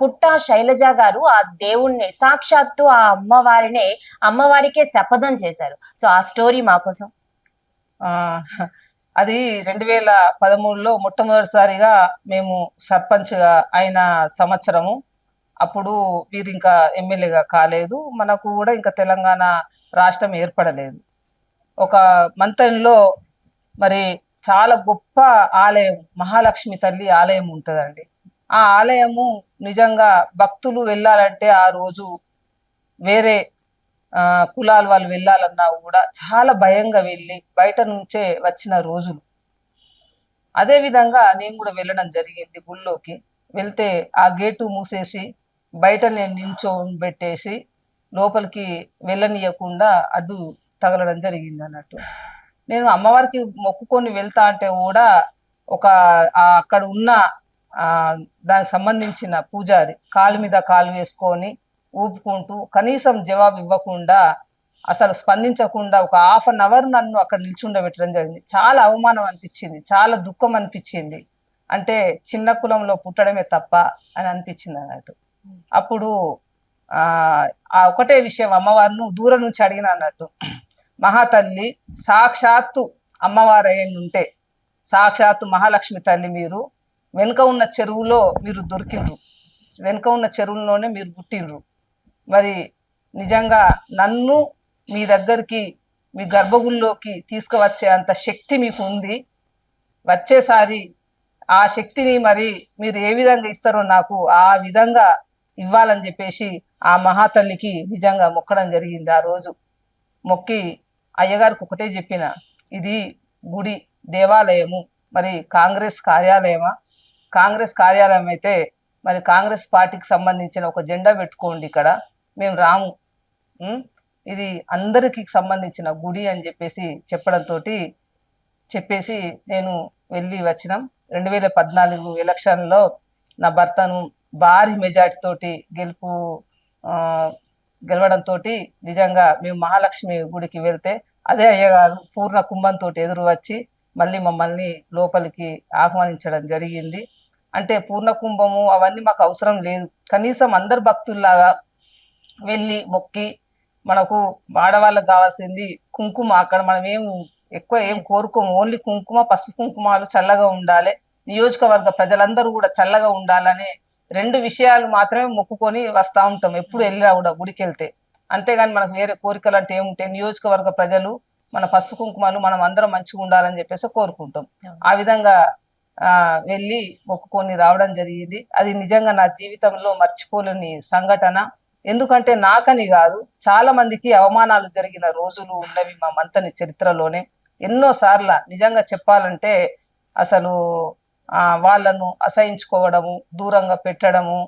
పుట్ట శైలజ గారు ఆ దేవుణ్ణి సాక్షాత్తు ఆ అమ్మవారినే అమ్మవారికే శపథం చేశారు. సో ఆ స్టోరీ మా కోసం. అది రెండు వేల పదమూడులో మొట్టమొదటిసారిగా మేము సర్పంచ్గా అయిన సంవత్సరము. అప్పుడు వీరు ఇంకా ఎమ్మెల్యేగా కాలేదు. మనకు కూడా ఇంకా తెలంగాణ రాష్ట్రం ఏర్పడలేదు. ఒక మంతన్లో మరి చాలా గొప్ప ఆలయం మహాలక్ష్మి తల్లి ఆలయం ఉంటుందండి. ఆ ఆలయము నిజంగా భక్తులు వెళ్ళాలంటే ఆ రోజు వేరే కులాల వాళ్ళు వెళ్ళాలన్నా కూడా చాలా భయంగా వెళ్ళి బయట నుంచే వచ్చిన రోజులు. అదే విధంగా నేను కూడా వెళ్ళడం జరిగింది గుళ్ళోకి. వెళ్తే ఆ గేటు మూసేసి బయట నేను నిల్చోబెట్టేసి లోపలికి వెళ్ళనీయకుండా అడ్డు తగలడం జరిగింది అన్నట్టు. నేను అమ్మవారికి మొక్కుకొని వెళ్తా అంటే కూడా ఒక అక్కడ ఉన్న దానికి సంబంధించిన పూజారి కాలు మీద కాలు వేసుకొని ఊపుకుంటూ కనీసం జవాబు ఇవ్వకుండా అసలు స్పందించకుండా ఒక హాఫ్ అన్ అవర్ నన్ను అక్కడ నిల్చుండబెట్టడం జరిగింది. చాలా అవమానం అనిపించింది. చాలా దుఃఖం అనిపించింది. అంటే చిన్న కులంలో పుట్టడమే తప్ప అని అనిపించింది అన్నట్టు. అప్పుడు ఆ ఒకటే విషయం అమ్మవారిను దూరం నుంచి అడిగిన అన్నట్టు. మహాతల్లి సాక్షాత్తు అమ్మవారు ఉంటే సాక్షాత్తు మహాలక్ష్మి తల్లి మీరు వెనుక ఉన్న చెరువులో మీరు దొరికిండ్రు. వెనుక ఉన్న చెరువులోనే మీరు పుట్టిండ్రు. మరి నిజంగా నన్ను మీ దగ్గరికి మీ గర్భగుల్లోకి తీసుకువచ్చే అంత శక్తి మీకు ఉంది. వచ్చేసారి ఆ శక్తిని మరి మీరు ఏ విధంగా ఇస్తారో నాకు ఆ విధంగా ఇవ్వాలని చెప్పేసి ఆ మహాతల్లికి నిజంగా మొక్కడం జరిగింది ఆ రోజు. మొక్కి అయ్యగారికి ఒకటే చెప్పిన ఇది గుడి దేవాలయము మరి కాంగ్రెస్ కార్యాలయమా? కాంగ్రెస్ కార్యాలయం అయితే మరి కాంగ్రెస్ పార్టీకి సంబంధించిన ఒక జెండా పెట్టుకోండి ఇక్కడ. మేము రాము. ఇది అందరికి సంబంధించిన గుడి అని చెప్పేసి చెప్పడంతో చెప్పేసి నేను వెళ్ళి వచ్చినాం. రెండు వేల పద్నాలుగు ఎలక్షన్లో నా భర్తను భారీ మెజార్టీ తోటి గెలుపు గెలవడంతో నిజంగా మేము మహాలక్ష్మి గుడికి వెళ్తే అదే అయ్యగారు పూర్ణ కుంభంతో ఎదురు వచ్చి మళ్ళీ మమ్మల్ని లోపలికి ఆహ్వానించడం జరిగింది. అంటే పూర్ణ కుంభము అవన్నీ మాకు అవసరం లేదు. కనీసం అందరు భక్తుల్లాగా వెళ్ళి మొక్కి మనకు ఆడవాళ్ళకి కావాల్సింది కుంకుమ. అక్కడ మనం ఏం ఎక్కువ ఏం కోరుకోము. ఓన్లీ కుంకుమ పసుపు కుంకుమాలు చల్లగా ఉండాలి. నియోజకవర్గ ప్రజలందరూ కూడా చల్లగా ఉండాలనే రెండు విషయాలు మాత్రమే మొక్కుకొని వస్తూ ఉంటాం. ఎప్పుడు వెళ్ళినా కూడా గుడికి వెళ్తే అంతేగాని మనకు వేరే కోరికలు అంటే ఏముంటాయి నియోజకవర్గ ప్రజలు మన పసుపు కుంకుమలు మనం అందరం మంచిగా ఉండాలని చెప్పేసి కోరుకుంటాం. ఆ విధంగా వెళ్ళి మొక్కుకొని రావడం జరిగింది. అది నిజంగా నా జీవితంలో మర్చిపోలేని సంఘటన. ఎందుకంటే నాకని కాదు చాలా మందికి అవమానాలు జరిగిన రోజులు ఉన్నవి మా మంతని చరిత్రలోనే. ఎన్నో సార్ల నిజంగా చెప్పాలంటే అసలు వాళ్ళను అసహించుకోవడము దూరంగా పెట్టడము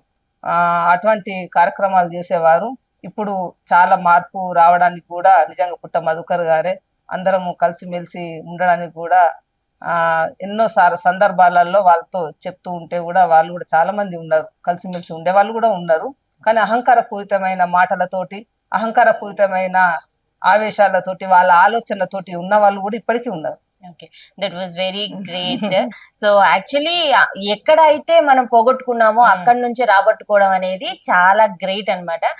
అటువంటి కార్యక్రమాలు చేసేవారు. ఇప్పుడు చాలా మార్పు రావడానికి కూడా నిజంగా పుట్ట మధుకర్ గారే. అందరము కలిసిమెలిసి ఉండడానికి కూడా ఎన్నో సార్ సందర్భాలలో వాళ్ళతో చెప్తూ ఉంటే కూడా వాళ్ళు కూడా చాలా మంది ఉన్నారు కలిసిమెలిసి ఉండే వాళ్ళు కూడా ఉన్నారు. కానీ అహంకారపూరితమైన మాటలతోటి అహంకారపూరితమైన ఆవేశాలతోటి వాళ్ళ ఆలోచనలతోటి ఉన్న వాళ్ళు కూడా ఇప్పటికీ ఉన్నారు. Okay. That was very great so actually ఎక్కడైతే మనం పోగొట్టుకున్నామో Hmm. అక్కడి నుంచి రాబట్టుకోవడం అనేది చాలా గ్రేట్ అన్నమాట.